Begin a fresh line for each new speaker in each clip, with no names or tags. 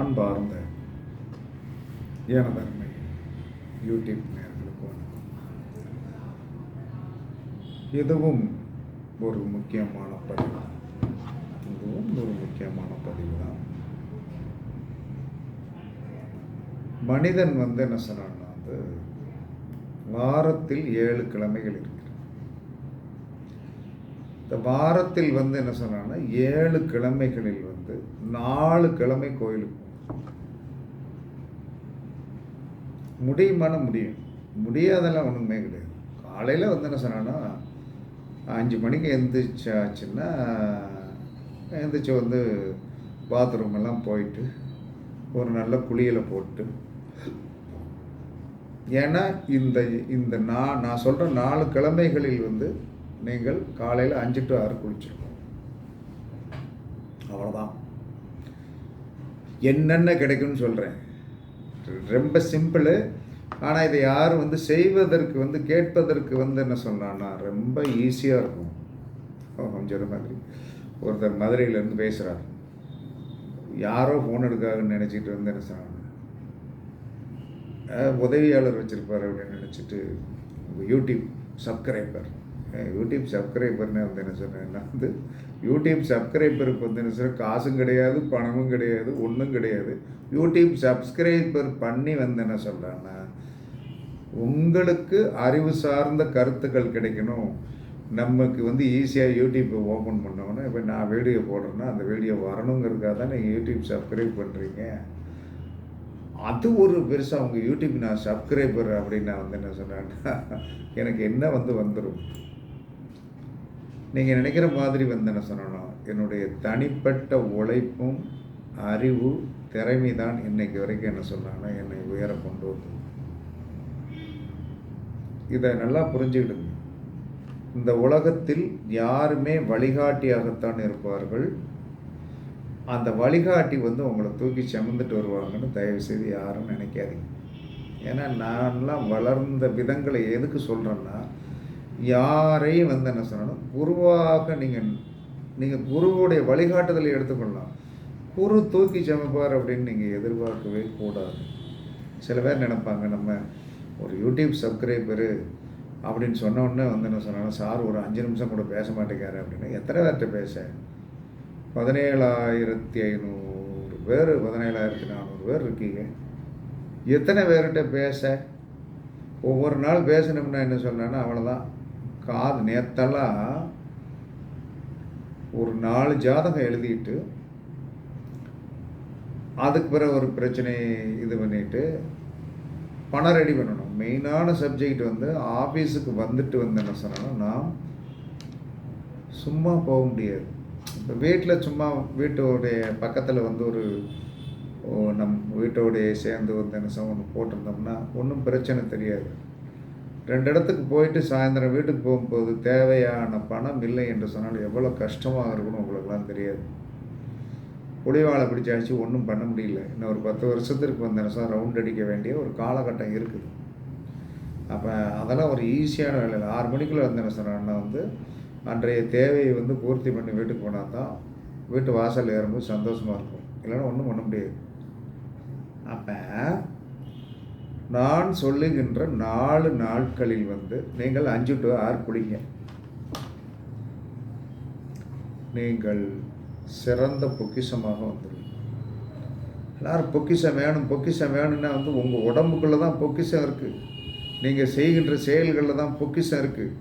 அன்பார்ந்த எனதன்மை யூடியூப் நேர்களுக்கு வணக்கம். இதுவும் ஒரு முக்கியமான பதிவு. இதுவும் ஒரு முக்கியமான பதிவு தான் மனிதன் வந்து என்ன சொன்னான்னா வந்து வாரத்தில் ஏழு கிழமைகள் இருக்கிறது. இந்த வாரத்தில் வந்து என்ன சொன்னான்னா ஏழு கிழமைகளில் வந்து நாலு கிழமை கோயிலுக்கு போகணும். முடியுமான முடியும். முடியாதெல்லாம் ஒன்றுமே கிடையாது. காலையில் வந்து என்ன சொன்னான்னா அஞ்சு மணிக்கு எழுந்திரிச்சாச்சுன்னா எழுந்திரிச்சி வந்து பாத்ரூம் எல்லாம் போயிட்டு ஒரு நல்ல குளியலை போட்டு ஏன்னா இந்த இந்த நான் நான் சொல்கிற நாலு கிழமைகளில் வந்து நீங்கள் காலையில் அஞ்சு டு ஆறு குளிச்சிருக்கணும். அவ்வளோதான் என்னென்ன கிடைக்கும்னு சொல்கிறேன் ரொம்ப சிம்பிளு. ஆனால் இதை யாரும் வந்து செய்வதற்கு வந்து கேட்பதற்கு வந்து என்ன சொன்னான்னா ரொம்ப ஈஸியாக இருக்கும். கொஞ்சம் மாதிரி. ஒருத்தர் மதுரையிலேருந்து பேசுகிறார் யாரோ ஃபோன் எடுக்காதுன்னு நினச்சிட்டு வந்து என்ன சொன்னாங்க? உதவியாளர் வச்சுருப்பார் அப்படின்னு நினச்சிட்டு யூடியூப் சப்ஸ்கிரைபர் யூடியூப் சப்ஸ்கிரைபர்னு வந்து என்ன சொன்னேன்னா வந்து யூடியூப் சப்ஸ்கிரைபருக்கு வந்து என்ன காசும் கிடையாது பணமும் கிடையாது ஒன்றும் கிடையாது. யூடியூப் சப்ஸ்கிரைபர் பண்ணி வந்து என்ன சொல்கிறான்னா உங்களுக்கு அறிவு சார்ந்த கருத்துக்கள் கிடைக்கணும். நமக்கு வந்து ஈஸியாக யூடியூப்பை ஓப்பன் பண்ணோன்னா இப்போ நான் வீடியோ போடுறேன்னா அந்த வீடியோ வரணுங்கிறதுக்காக தான் நீங்கள் யூடியூப் சப்ஸ்கிரைப் பண்ணுறீங்க அது ஒரு பெருசாக அவங்க யூடியூப் நான் சப்ஸ்கிரைபர் அப்படின்னு நான் வந்து என்ன சொன்னேன்னா எனக்கு என்ன வந்து வந்துடும் நீங்கள் நினைக்கிற மாதிரி வந்து என்ன சொல்லணும்? என்னுடைய தனிப்பட்ட உழைப்பும் அறிவு திறமை தான் இன்றைக்கு வரைக்கும் என்ன சொன்னாங்கன்னா என்னை உயர கொண்டு வந்தது. இதை நல்லா புரிஞ்சுக்கிடுங்க. இந்த உலகத்தில் யாருமே வழிகாட்டியாகத்தான் இருப்பார்கள். அந்த வழிகாட்டி வந்து உங்களை தூக்கி சுமந்துட்டு வருவாங்கன்னு தயவு செய்து யாரும் நினைக்காதீங்க. ஏன்னா நான்லாம் வளர்ந்த விதங்களை எதுக்கு சொல்கிறேன்னா யாரையும் வந்து என்ன சொல்லணும் குருவாக நீங்கள் நீங்கள் குருவுடைய வழிகாட்டுதலை எடுத்துக்கொள்ளலாம். குரு தூக்கி சமைப்பார் அப்படின்னு நீங்கள் எதிர்பார்க்கவே கூடாது. சில பேர் நினைப்பாங்க நம்ம ஒரு யூடியூப் சப்ஸ்கிரைபரு அப்படின்னு சொன்னோடனே வந்து என்ன சொன்னாலும் சார் ஒரு அஞ்சு நிமிஷம் கூட பேச மாட்டேங்கிறாரு அப்படின்னு. எத்தனை பேர்கிட்ட பேச? பதினேழாயிரத்தி ஐநூறு பேர் பதினேழாயிரத்தி நானூறு பேர் இருக்கீங்க. எத்தனை பேர்கிட்ட பேச? ஒவ்வொரு நாள் பேசணும்னா என்ன சொன்னேன்னா அவ்வளோதான் காது நேத்தெல்லாம் ஒரு நாலு ஜாதகம் எழுதிட்டு அதுக்கு பிறகு ஒரு பிரச்சனை இது பண்ணிட்டு பணம் ரெடி பண்ணணும். மெயினான சப்ஜெக்ட் வந்து ஆஃபீஸுக்கு வந்துட்டு வந்து என்ன சொன்னோன்னா நாம் சும்மா போக முடியாது. இப்போ வீட்டில் சும்மா வீட்டோடைய பக்கத்தில் வந்து ஒரு நம் வீட்டோடைய சேர்ந்து வந்து என்ன ஒன்று போட்டிருந்தோம்னா ஒன்றும் பிரச்சனை தெரியாது. ரெண்டு இடத்துக்கு போயிட்டு சாயந்தரம் வீட்டுக்கு போகும்போது தேவையான பணம் இல்லை என்று சொன்னால் எவ்வளோ கஷ்டமாக இருக்குன்னு உங்களுக்குலாம் தெரியாது. புலிவாழை பிடிச்சாச்சு ஒன்றும் பண்ண முடியல. இன்னும் ஒரு பத்து வருஷத்திற்கு வந்த நிமிஷம் ரவுண்ட் அடிக்க வேண்டிய ஒரு காலகட்டம் இருக்குது. அப்போ அதெல்லாம் ஒரு ஈஸியான வேலை இல்லை ஆறு மணிக்குள்ளே வந்த என்ன வந்து அன்றைய தேவையை வந்து பூர்த்தி பண்ணி வீட்டுக்கு போனால் தான் வீட்டு வாசல் ஏறும்போது சந்தோஷமாக இருக்கும். இல்லைன்னா ஒன்றும் பண்ண முடியாது. அப்போ நான் சொல்லுகின்ற நாலு நாட்களில் வந்து நீங்கள் அஞ்சு டு ஆறு குடிங்க. நீங்கள் சிறந்த பொக்கிஷமாக வந்துடுவீங்க எல்லாரும் பொக்கிஷம் வேணும் பொக்கிஷம் வேணும்னா வந்து உங்கள் உடம்புக்குள்ளே தான் பொக்கிஷம் இருக்குது நீங்கள் செய்கின்ற செயல்களில் தான் பொக்கிஷம் இருக்குது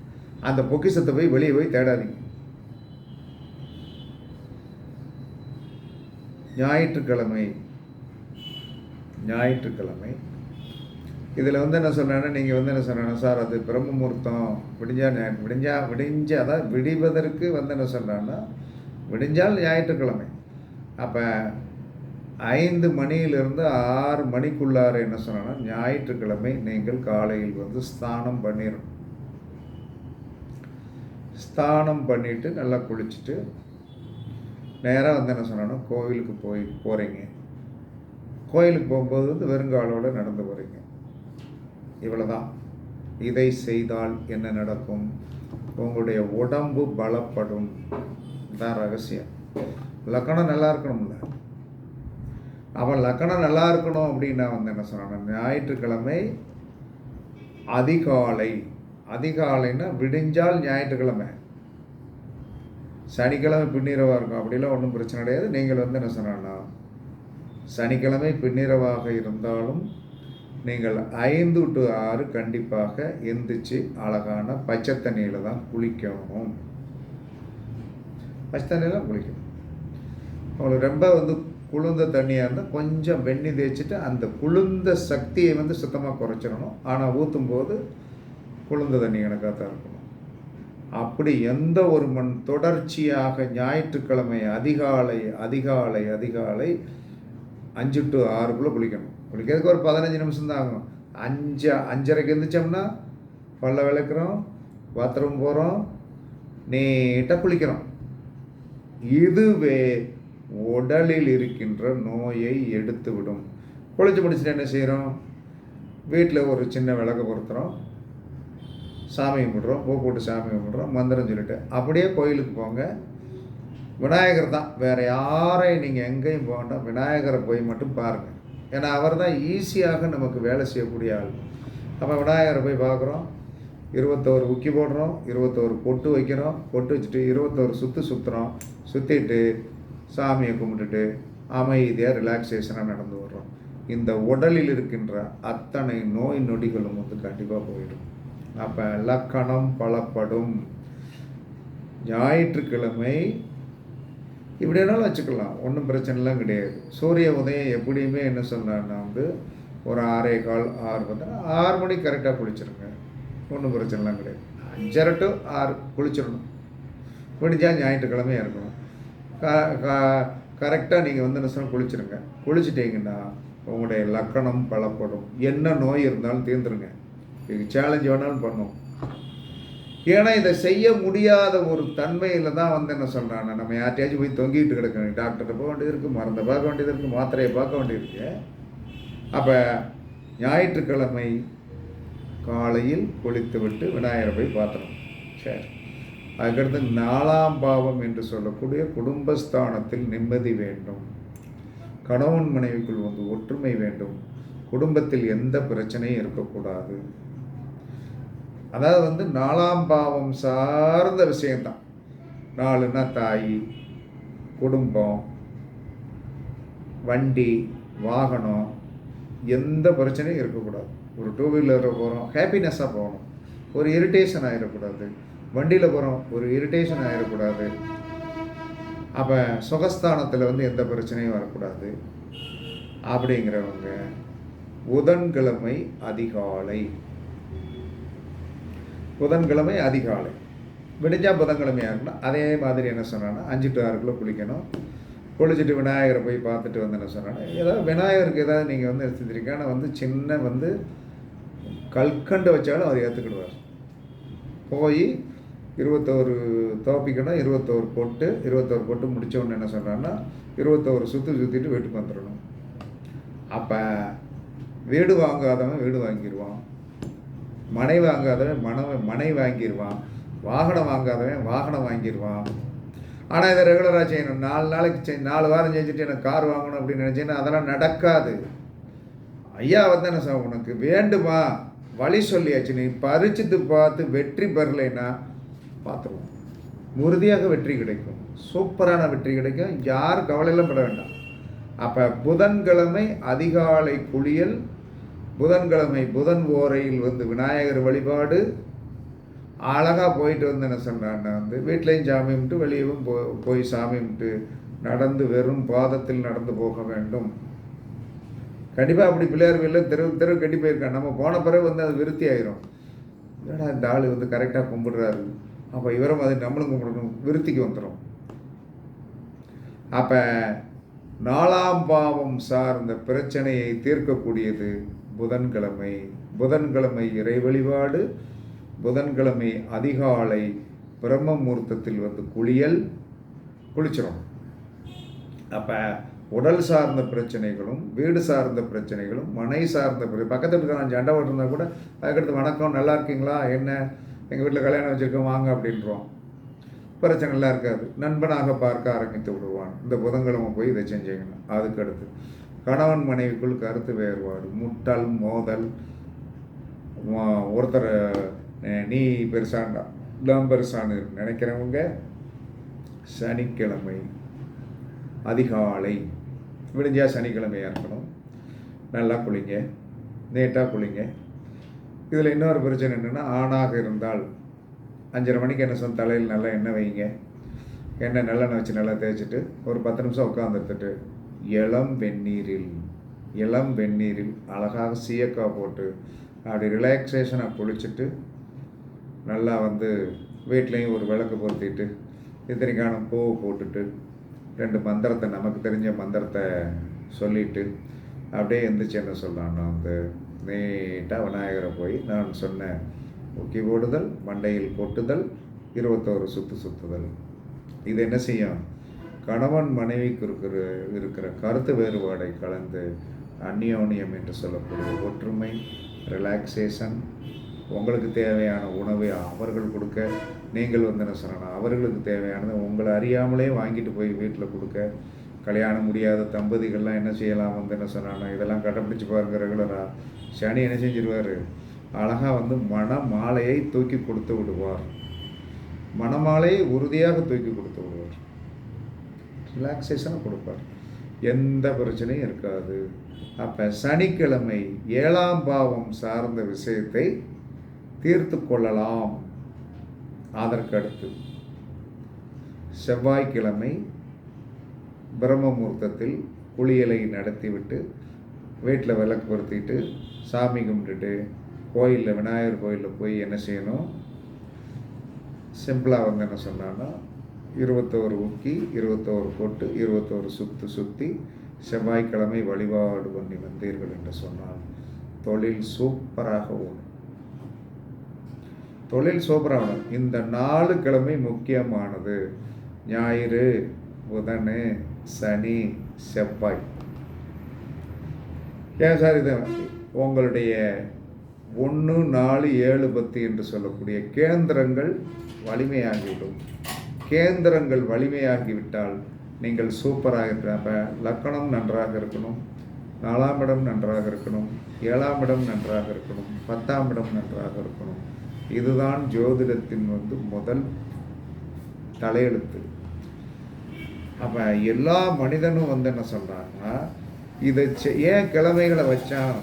அந்த பொக்கிஷத்தை போய் வெளியே போய் தேடாதீங்க. ஞாயிற்றுக்கிழமை ஞாயிற்றுக்கிழமை இதில் வந்து என்ன சொன்னேன்னா நீங்கள் வந்து என்ன சொன்னேன்னா சார் அது பிரம்ம முகூர்த்தம் விடிஞ்சா ஞா- விடிஞ்சா விடிஞ்ச அதாவது விடிவதற்கு வந்து என்ன சொல்கிறான்னா விடிஞ்சால் ஞாயிற்றுக்கிழமை. அப்போ ஐந்து மணியிலிருந்து ஆறு மணிக்குள்ளார என்ன சொன்னேன்னா ஞாயிற்றுக்கிழமை நீங்கள் காலையில் வந்து ஸ்தானம் பண்ணிடும் ஸ்தானம் பண்ணிவிட்டு நல்லா குளிச்சுட்டு நேராக வந்து என்ன சொன்னோன்னா கோவிலுக்கு போய் போகிறீங்க கோயிலுக்கு போகும்போது வந்து வெறுங்காலோடு நடந்து போகிறீங்க இவ்வளோதான் இதை செய்தால் என்ன நடக்கும்? உங்களுடைய உடம்பு பலப்படும். தான் ரகசியம். லக்கணம் நல்லா இருக்கணும்ல. அவன் லக்கணம் நல்லா இருக்கணும் அப்படின்னா வந்து என்ன சொன்னான் ஞாயிற்றுக்கிழமை அதிகாலை. அதிகாலைன்னா விடிஞ்சால் ஞாயிற்றுக்கிழமை. சனிக்கிழமை பின்னிரவாக இருக்கும். அப்படிலாம் ஒன்றும் பிரச்சனை கிடையாது. நீங்கள் வந்து என்ன சொன்னா சனிக்கிழமை பின்னிரவாக இருந்தாலும் நீங்கள் ஐந்து டு ஆறு கண்டிப்பாக எந்திரிச்சு அழகான பச்சை தண்ணியில் தான் குளிக்கணும். பச்சை தண்ணியில் குளிக்கணும். உங்களுக்கு ரொம்ப வந்து குளிர்ந்த தண்ணியாக இருந்தால் கொஞ்சம் வெண்ணி தேய்ச்சிட்டு அந்த குளிர்ந்த சக்தியை வந்து சுத்தமாக குறைச்சிடணும். ஆனால் ஊற்றும் போது குளிர்ந்த தண்ணி கணக்காக தான் இருக்கணும். அப்படி எந்த ஒரு மண் தொடர்ச்சியாக ஞாயிற்றுக்கிழமை அதிகாலை அதிகாலை அதிகாலை அஞ்சு டு ஆறுக்குள்ளே குளிக்கணும். குளிக்கிறதுக்கு ஒரு பதினஞ்சு நிமிஷம் தான் ஆகும். அஞ்சு அஞ்சரைக்கு எழுந்திரிச்சோம்னா பல்ல விளக்குறோம் பாத்ரூம் போகிறோம் நீட்டாக குளிக்கிறோம். இதுவே உடலில் இருக்கின்ற நோயை எடுத்து விடும். குளிச்சு முடிச்சுட்டு என்ன செய்கிறோம் வீட்டில் ஒரு சின்ன விளக்கு பொருத்துகிறோம் சாமி கும்பிட்றோம் பூ போட்டு சாமி கும்பிட்றோம் மந்திரம் சொல்லிட்டு அப்படியே கோயிலுக்கு போங்க. விநாயகர் தான். வேறு யாரையும் நீங்கள் எங்கேயும் போக வேண்டாம். விநாயகரை போய் மட்டும் பாருங்கள் ஏன்னா அவர் தான் ஈஸியாக நமக்கு வேலை செய்யக்கூடிய ஆள். நம்ம விநாயகரை போய் பார்க்குறோம். இருபத்தோரு உக்கி போடுறோம். இருபத்தோரு பொட்டு வைக்கிறோம். பொட்டு வச்சுட்டு இருபத்தோரு சுற்று சுற்றுறோம் சுற்றிட்டு சாமியை கும்பிட்டுட்டு அமைதியாக ரிலாக்ஸேஷனாக நடந்து வர்றோம். இந்த உடலில் இருக்கின்ற அத்தனை நோய் நொடிகளும் வந்து கண்டிப்பாக போயிடும். அப்போ லக்கணம் பலப்படும். ஞாயிற்றுக்கிழமை இப்படினாலும் வச்சுக்கலாம். ஒன்றும் பிரச்சனைலாம் கிடையாது. சூரிய உதயம் எப்படியுமே என்ன சொன்னான்னா வந்து ஒரு ஆறே கால் ஆறு பார்த்தோன்னா ஆறு மணிக்கு கரெக்டாக குளிச்சிருங்க. ஒன்றும் பிரச்சனைலாம் கிடையாது. அஞ்சரை டு ஆறு குளிச்சிடணும். முடிஞ்சால் ஞாயிற்றுக்கிழமையாக இருக்கணும் கரெக்டாக நீங்கள் வந்து என்ன சொன்னால் குளிச்சிருங்க. குளிச்சிட்டிங்கன்னா உங்களுடைய லக்கணம் பலப்படும். என்ன நோய் இருந்தாலும் தீர்ந்துருங்க. இது சேலஞ்ச் வேணாலும் பண்ணும் ஏன்னா இதை செய்ய முடியாத ஒரு தன்மையில் தான் வந்து என்ன சொல்கிறாங்க நம்ம யார்ட்டையாச்சும் போய் தொங்கிட்டு கிடக்கணும். டாக்டரை போக வேண்டியது இருக்குது மருந்தை பார்க்க வேண்டியது இருக்குது மாத்திரையை பார்க்க வேண்டியது இருக்கு. அப்போ ஞாயிற்றுக்கிழமை காலையில் குளித்து விட்டு விநாயகரை போய் பார்த்தணும் சரி. அதுக்கடுத்து நாலாம் பாவம் என்று சொல்லக்கூடிய குடும்பஸ்தானத்தில் நிம்மதி வேண்டும். கணவன் மனைவிக்குள் வந்து ஒற்றுமை வேண்டும். குடும்பத்தில் எந்த பிரச்சனையும் இருக்கக்கூடாது. அதாவது வந்து நாலாம் பாவம் சார்ந்த விஷயம்தான். நாலுன்னா தாய் குடும்பம் வண்டி வாகனம் எந்த பிரச்சனையும் இருக்கக்கூடாது. ஒரு டூ வீலரில் போகிறோம் ஹாப்பினஸ்ஸாக போகணும். ஒரு இரிட்டேஷன் ஆகிடக்கூடாது வண்டியில் போகிறோம் ஒரு இரிட்டேஷன் ஆகிடக்கூடாது அப்போ சுகஸ்தானத்தில் வந்து எந்த பிரச்சனையும் வரக்கூடாது. அப்படிங்கிறவங்க புதன்கிழமை அதிகாலை. புதன்கிழமை அதிகாலை. விடிஞ்சா புதன்கிழமையாக இருக்கணும் அதே மாதிரி என்ன சொன்னான்னா அஞ்சு டு ஆறுக்குள்ளே குளிக்கணும். குளிச்சுட்டு விநாயகரை போய் பார்த்துட்டு வந்து என்ன சொன்னான்னா ஏதாவது விநாயகருக்கு ஏதாவது நீங்கள் வந்து எடுத்துருக்கீங்க ஆனால் வந்து சின்ன வந்து கல்கண்டு வச்சாலும் அவர் ஏற்றுக்கிடுவார் போய் இருபத்தோரு தோப்பிக்கணும் இருபத்தோரு பொட்டு இருபத்தோரு பொட்டு முடித்தவொன்னு என்ன சொல்கிறான்னா இருபத்தோரு சுற்றி சுற்றிட்டு வீட்டுக்கு வந்துடணும் அப்போ வீடு வாங்காதவன் வீடு வாங்கிடுவான் மனை வாங்காதவன் மன மனை வாங்கிடுவான் வாகனம் வாங்காதவன் வாகனம் வாங்கிடுவான் ஆனால் இதை ரெகுலராக செய்யணும். நாலு நாளைக்கு செய் நாலு வாரம் செஞ்சுட்டு எனக்கு கார் வாங்கணும் அப்படின்னு நினச்சேன்னா அதெல்லாம் நடக்காது. ஐயா வந்து என்ன சார் உனக்கு வேண்டுமா? வழி சொல்லியாச்சு. நீ பறிச்சுட்டு பார்த்து வெற்றி பெறலைன்னா பார்த்துருவோம். உறுதியாக வெற்றி கிடைக்கும். சூப்பரான வெற்றி கிடைக்கும். யார் கவலையெல்லாம் பட வேண்டாம். அப்போ புதன்கிழமை அதிகாலை குளியல் புதன்கிழமை புதன் ஓரையில் வந்து விநாயகர் வழிபாடு. அழகாக போயிட்டு வந்து என்ன சொன்னான்னா வந்து வீட்லேயும் சாமி கும்பிட்டு வெளியவும் போ போய் சாமி கும்பிட்டு நடந்து வெறும் பாதத்தில் நடந்து போக வேண்டும். கண்டிப்பாக அப்படி பிள்ளையார் வெளில தெரு தெரு கட்டி போயிருக்கான் நம்ம போன பிறகு வந்து அது விருத்தி ஆயிரும். ஏன்னா இந்த ஆள் வந்து கரெக்டாக கும்பிடுறாரு. அப்போ இவரும் அது நம்மளும் கும்பிடணும். விருத்திக்கு வந்துடும் அப்போ நாலாம் பாவம் சார்ந்த பிரச்சனையை தீர்க்கக்கூடியது புதன்கிழமை. புதன்கிழமை இறை வழிபாடு புதன்கிழமை அதிகாலை பிரம்ம முகூர்த்தத்தில் வந்து குளியல் குளிச்சிடும் அப்போ உடல் சார்ந்த பிரச்சனைகளும் வீடு சார்ந்த பிரச்சனைகளும் மனை சார்ந்த பக்கத்தில் இருக்கிற சண்டை ஓட்டிருந்தா கூட அதுக்கடுத்து வணக்கம் நல்லா இருக்கீங்களா? என்ன? எங்கள் வீட்டில் கல்யாணம் வச்சுருக்கோம் வாங்க அப்படின்றோம். பிரச்சனைலாம் இருக்காது. நண்பனாக பார்க்க ஆரம்பித்து விடுவான். இந்த புதன்கிழமை போய் இதை செஞ்சீங்கன்னா அதுக்கடுத்து கணவன் மனைவிக்குள் கருத்து வேறுபாடு முட்டல் மோதல். ஒருத்தர் நீ பெருசாண்டா நான் பெருசான்னு நினைக்கிறவங்க சனிக்கிழமை அதிகாலை. விடிஞ்சால் சனிக்கிழமையாக இருக்கணும் நல்லா குளிங்க நீட்டாக குளிங்க. இதில் இன்னொரு பிரச்சனை என்னென்னா ஆணாக இருந்தால் அஞ்சரை மணிக்கு என்ன சொன்ன தலையில் நல்லா எண்ணெய் வைங்க. எண்ணெய் நல்லெண்ணெய் வச்சு நல்லா தேய்ச்சிட்டு ஒரு பத்து நிமிஷம் உட்காந்துருத்துட்டு இளம் வெந்நீரில் இளம் வெந்நீரில் அழகாக சீயக்காய் போட்டு அப்படி ரிலாக்ஸேஷனாக குளிச்சுட்டு நல்லா வந்து வீட்லேயும் ஒரு விளக்கு பொருத்திட்டு இத்தனைக்கான பூவை போட்டுட்டு ரெண்டு மந்திரத்தை நமக்கு தெரிஞ்ச மந்திரத்தை சொல்லிட்டு அப்படியே எந்திரிச்சு என்ன சொல்லலாம்னா வந்து நீட்டாக விநாயகரை போய் நான் சொன்ன முக்கி போடுதல் மண்டையில் கொட்டுதல் இருபத்தோரு சுற்று சுற்றுதல் இது என்ன செய்யும்? கணவன் மனைவிக்கு இருக்கிற இருக்கிற கருத்து வேறுபாடை கலந்து அந்நியோனியம் என்று சொல்லக்கூடிய ஒற்றுமை ரிலாக்ஸேஷன் உங்களுக்கு தேவையான உணவை அவர்கள் கொடுக்க நீங்கள் வந்து என்ன சொல்லணும்? அவர்களுக்கு தேவையானதை உங்களை அறியாமலே வாங்கிட்டு போய் வீட்டில் கொடுக்க கல்யாணம் முடியாத தம்பதிகள்லாம் என்ன செய்யலாம் வந்து என்ன சொன்னாங்க இதெல்லாம் கடைப்பிடிச்சு பாருங்க ரெகுலராக சனி என்ன செஞ்சிருவார்? அழகாக வந்து மன மாலையை தூக்கி கொடுத்து விடுவார். மணமாலையை உறுதியாக தூக்கி கொடுத்து விடுவார். ரிலாக்ஸேஷனை கொடுப்பார். எந்த பிரச்சனையும் இருக்காது. அப்போ சனிக்கிழமை ஏழாம் பாவம் சார்ந்த விஷயத்தை தீர்த்து கொள்ளலாம். அதற்கடுத்து செவ்வாய்க்கிழமை பிரம்மமுகூர்த்தத்தில் குளியலை நடத்திவிட்டு வீட்டில் விளக்கு பொருத்திட்டு சாமி கும்பிட்டுட்டு கோயிலில் விநாயகர் கோயிலில் போய் என்ன செய்யணும்? சிம்பிளாக வந்து என்ன சொன்னான்னா இருபத்தோரு உக்கி இருபத்தோரு கொட்டு இருபத்தோரு சுத்து சுற்றி செவ்வாய்க்கிழமை வழிபாடு பண்ணி வந்தீர்கள் என்று சொன்னால் தொழில் சூப்பராக ஓடும். தொழில் சூப்பராகணும் இந்த நாலு கிழமை முக்கியமானது ஞாயிறு புதன் சனி செவ்வாய். ஏன் சார் இது உங்களுடைய ஒன்று நாலு ஏழு பத்து என்று சொல்லக்கூடிய கேந்திரங்கள் வலிமையாகிவிடும். கேந்திரங்கள் வலிமையாகிவிட்டால் நீங்கள் சூப்பராக இருக்கிற லக்கணம் நன்றாக இருக்கணும் நாலாம் இடம் நன்றாக இருக்கணும் ஏழாம் இடம் நன்றாக இருக்கணும் பத்தாம் இடம் நன்றாக இருக்கணும். இதுதான் ஜோதிடத்தின் வந்து முதல் தலையெழுத்து. அப்போ எல்லா மனிதனும் வந்து என்ன சொல்கிறாங்கன்னா இதை செ- ஏன் கிழமைகளை வச்சான்?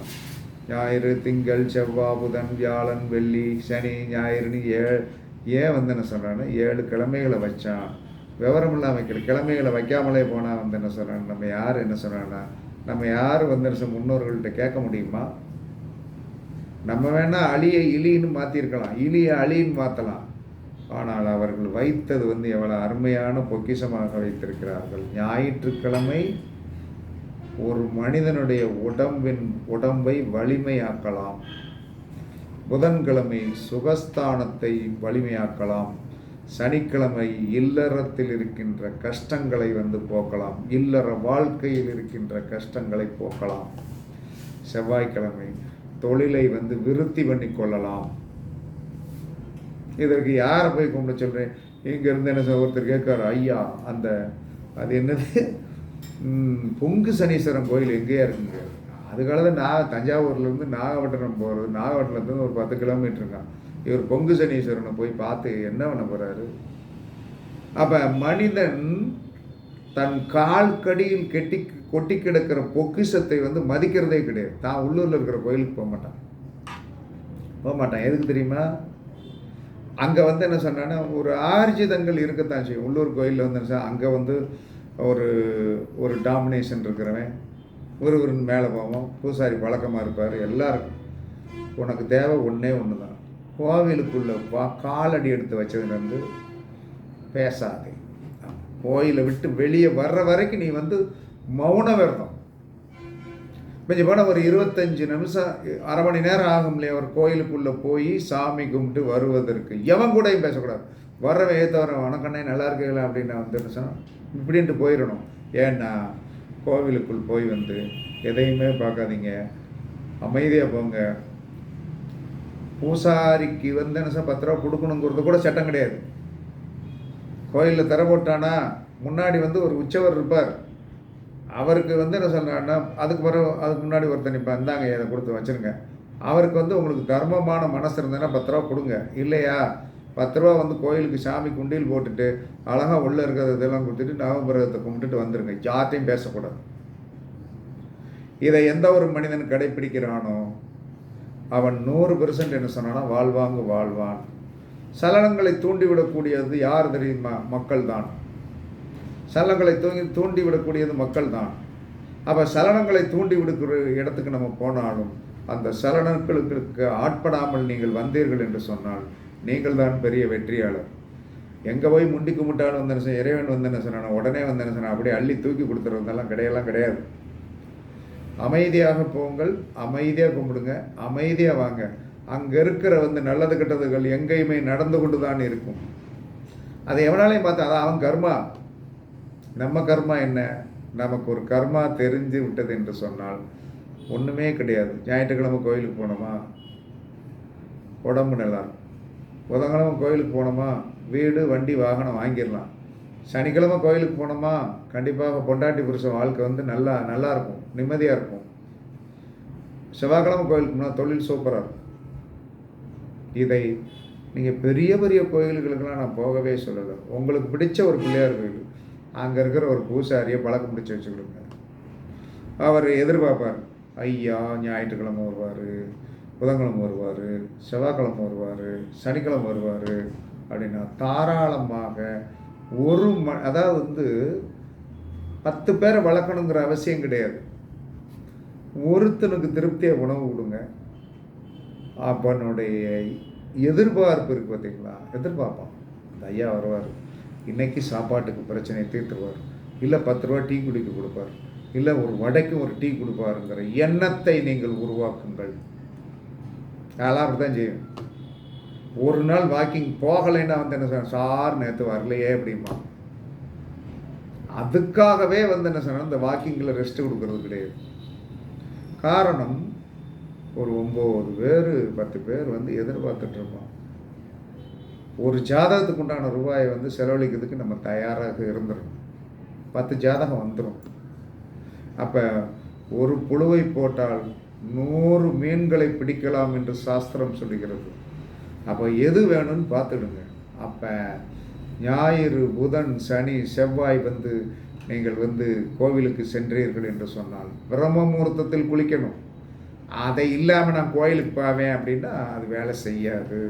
ஞாயிறு திங்கள் செவ்வாய் புதன் வியாழன் வெள்ளி சனி ஞாயிறுன்னு ஏ ஏன் வந்து என்ன சொல்கிறான்னு ஏழு கிழமைகளை வச்சான். விவரம் இல்லாமல் வைக்கல. கிழமைகளை வைக்காமலே போனால் வந்து என்ன சொல்கிறான் நம்ம யார் என்ன சொல்கிறான்னா நம்ம யார் வந்து என்ன சொல்ல- முன்னோர்கள்ட்ட கேட்க முடியுமா? நம்ம வேணால் அழியை இலின்னு மாற்றிருக்கலாம் இலியை அழின்னு மாற்றலாம் ஆனால் அவர்கள் வைத்தது வந்து எவ்வளோ அருமையான பொக்கிஷமாக வைத்திருக்கிறார்கள். ஞாயிற்றுக்கிழமை ஒரு மனிதனுடைய உடம்பின் உடம்பை வலிமையாக்கலாம். புதன்கிழமை சுகஸ்தானத்தை வலிமையாக்கலாம். சனிக்கிழமை இல்லறத்தில் இருக்கின்ற கஷ்டங்களை வந்து போக்கலாம். இல்லற வாழ்க்கையில் இருக்கின்ற கஷ்டங்களை போக்கலாம். செவ்வாய்க்கிழமை தொழிலை வந்து விருத்தி பண்ணி கொள்ளலாம். இதற்கு யாரை போய் கும்பிட சொல்கிறேன் இங்கேருந்து என்ன ஒருத்தர் கேட்காரு ஐயா அந்த அது என்னது? பொங்கு சனீஸ்வரன் கோயில் எங்கேயா இருக்குங்க? அதுக்காக நான் தஞ்சாவூர்லேருந்து நாகப்பட்டினம் போகிறது நாகப்பட்டினத்துலேருந்து ஒரு பத்து கிலோமீட்டருங்க இவர் பொங்கு சனீஸ்வரனை போய் பார்த்து என்ன பண்ண போகிறாரு அப்போ மனிதன் தன் கால் கடியில் கெட்டி கொட்டி கிடக்கிற பொக்கிஷத்தை வந்து மதிக்கிறதே கிடையாது. தான் உள்ளூரில் இருக்கிற கோயிலுக்கு போக மாட்டான். போக மாட்டான். எதுக்கு தெரியுமா? அங்கே வந்து என்ன சொன்னான்னா ஒரு ஆர்ஜிதங்கள் இருக்கத்தான் செய்யும். உள்ளூர் கோயிலில் வந்து என்ன அங்கே வந்து ஒரு ஒரு டாமினேஷன் இருக்கிறவன். ஒருவரின் மேலே போவோம். பூசாரி பழக்கமாக இருப்பார். எல்லாருக்கும் உனக்கு தேவை ஒன்றே ஒன்று தான் கோவிலுக்குள்ளே வா காலடி எடுத்து வச்சதுலேருந்து பேசாதே. கோயிலை விட்டு வெளியே வர்ற வரைக்கும் நீ வந்து மௌன விரதம். கொஞ்சம் போனால் ஒரு இருபத்தஞ்சு நிமிஷம் அரை மணி நேரம் ஆகும் இல்லையா? ஒரு கோயிலுக்குள்ளே போய் சாமி கும்பிட்டு வருவதற்கு. எவன் கூடயும் பேசக்கூடாது. வர்றவன் ஏற்றவரன் வணக்கண்ணே நல்லா இருக்கீங்களா? அப்படின்னு வந்து என்ன இப்படின்ட்டு போயிடணும். ஏன்னா கோவிலுக்குள் போய் வந்து எதையுமே பார்க்காதீங்க. அமைதியாக போங்க. பூசாரிக்கு வந்து என்ன சார் பத்து ரூபா கொடுக்கணுங்கிறது கூட சட்டம் கிடையாது. கோயிலில் தர போட்டானா முன்னாடி வந்து ஒரு உச்சவர் இருப்பார். அவருக்கு வந்து என்ன சொல்கிறாங்கன்னா அதுக்கு பிறகு அதுக்கு முன்னாடி ஒருத்தன் இப்போ இந்தாங்க இதை கொடுத்து வச்சுருங்க. அவருக்கு வந்து உங்களுக்கு தர்மமான மனசு இருந்ததுன்னா பத்து ரூபா கொடுங்க. இல்லையா? பத்து ரூபா வந்து கோயிலுக்கு சாமி குண்டியில் போட்டுட்டு அழகாக உள்ளே இருக்கிறது இதெல்லாம் கொடுத்துட்டு நவகிரகத்தை கும்பிட்டுட்டு வந்துடுங்க யார்ட்டையும் பேசக்கூடாது. இதை எந்த ஒரு மனிதன் கடைப்பிடிக்கிறானோ அவன் நூறு பெர்சன்ட் என்ன சொன்னானா வாழ்வாங்கு வாழ்வான். சலனங்களை தூண்டிவிடக்கூடியது யார் தெரியுமா? மக்கள் தான் சலனங்களை தூங்கி தூண்டிவிடக்கூடியது மக்கள் தான் அப்போ சலனங்களை தூண்டி விடுக்கிற இடத்துக்கு நம்ம போனாலும் அந்த சலனங்களுக்கு ஆட்படாமல் நீங்கள் வந்தீர்கள் என்று சொன்னால் நீங்கள் தான் பெரிய வெற்றியாளர். எங்கே போய் முண்டி கும்பிட்டாலும் வந்தேன் சார் இறைவன் வந்தேன் என்ன சொன்னான் உடனே வந்தேன் என்ன அப்படியே அள்ளி தூக்கி கொடுத்துறதெல்லாம் கிடையெல்லாம் கிடையாது. அமைதியாக போங்கள் அமைதியாக கும்பிடுங்க அமைதியாக வாங்க. அங்கே இருக்கிற வந்து நல்லது கெட்டதுகள் எங்கேயுமே நடந்து கொண்டு தான் இருக்கும். அதை எவனாலையும் பார்த்தா அதான் அவன் கர்மா. நம்ம கர்மா என்ன? நமக்கு ஒரு கர்மா தெரிஞ்சு விட்டது என்று சொன்னால் ஒன்றுமே கிடையாது. ஞாயிற்றுக்கிழமை கோயிலுக்கு போனோமா? உடம்பு நல்லா இருக்கும். புதன்கிழமை கோயிலுக்கு போனோமா வீடு வண்டி வாகனம் வாங்கிடலாம். சனிக்கிழமை கோயிலுக்கு போனோமா கண்டிப்பாக பொண்டாட்டி புருஷன் வாழ்க்கை வந்து நல்லா நல்லா இருக்கும் நிம்மதியாக இருக்கும். செவ்வாய்க்கிழமை கோயிலுக்கு போனால் தொழில் சூப்பராக இருக்கும். இதை நீங்கள் பெரிய பெரிய கோயில்களுக்கெல்லாம் நான் போகவே சொல்லலை. உங்களுக்கு பிடிச்ச ஒரு பிள்ளையார் கோயில். அங்கே இருக்கிற ஒரு பூசாரியை பழக்கம் பிடிச்சி வச்சுக்கிடுங்க. அவர் எதிர்பார்ப்பார். ஐயா ஞாயிற்றுக்கிழமை வருவார். புதன்கிழமை வருவார் செவ்வாய்க்கிழமை வருவார் சனிக்கிழமை வருவார் அப்படின்னா தாராளமாக ஒரு ம அதாவது வந்து பத்து பேரை வளர்க்கணுங்கிற அவசியம் கிடையாது. ஒருத்தனுக்கு திருப்தியாக உணவு கொடுங்க. அப்பனுடைய எதிர்பார்ப்பு இருக்குது பார்த்தீங்களா எதிர்பார்ப்பான். இந்த ஐயா வருவார். இன்றைக்கி சாப்பாட்டுக்கு பிரச்சனையை தீர்த்துருவார். இல்லை பத்து ரூபா டீ குடிக்க கொடுப்பார். இல்லை ஒரு வடைக்கு ஒரு டீ கொடுப்பாருங்கிற எண்ணத்தை நீங்கள் உருவாக்குங்கள். அதெல்லாம் அப்படி தான் செய்யும் ஒரு நாள் வாக்கிங் போகலைன்னா வந்து என்ன சொன்ன சார் நேற்று வரலையே அப்படிமா அதுக்காகவே வந்து என்ன சொன்னால் இந்த வாக்கிங்கில் ரெஸ்ட் கொடுக்கறது கிடையாது. காரணம் ஒரு ஒம்பது பேர் பத்து பேர் வந்து எதிர்பார்த்துட்டு இருப்பான் ஒரு ஜாதகத்துக்கு உண்டான ரூபாயை வந்து செலவழிக்கிறதுக்கு நம்ம தயாராக இருந்துடணும் பத்து ஜாதகம் வந்துடும் அப்போ ஒரு புழுவை போட்டால் நூறு மீன்களை பிடிக்கலாம் என்று சாஸ்திரம் சொல்லுகிறது. அப்போ எது வேணும்னு பார்த்துடுங்க. அப்போ ஞாயிறு புதன் சனி செவ்வாய் வந்து நீங்கள் வந்து கோவிலுக்கு சென்றீர்கள் என்று சொன்னால் பிரம்ம முகூர்த்தத்தில் குளிக்கணும். அதை இல்லாமல் நான் கோயிலுக்கு போவேன் அப்படின்னா அது வேலை செய்யாது.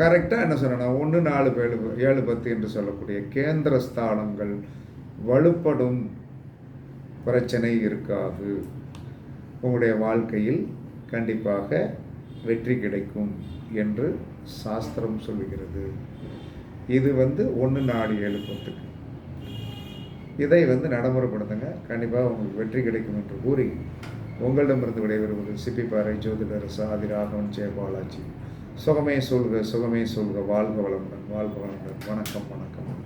கரெக்டாக என்ன சொல்லணும்? ஒன்று நாலு ஏழு ஏழு பத்து என்று சொல்லக்கூடிய கேந்திர ஸ்தானங்கள் வலுப்படும் பிரச்சனை இருக்காது. உங்களுடைய வாழ்க்கையில் கண்டிப்பாக வெற்றி கிடைக்கும் என்று சாஸ்திரம் சொல்லுகிறது. இது வந்து ஒன்று நாலு ஏழு பத்துக்கு. இதை வந்து நடைமுறைப்படுத்துங்க. கண்டிப்பாக உங்களுக்கு வெற்றி கிடைக்கும் என்று கூறி உங்களிடமிருந்து விடைபெறுவது சிப்பிப்பாறை ஜோதிடர் சாதி ராகவன் ஜெயபாலாஜி சுகமே சொல்க சுகமே சொல்க. வாழ்க வளமுடன் வாழ்க வளமுடன். வணக்கம் வணக்கம்.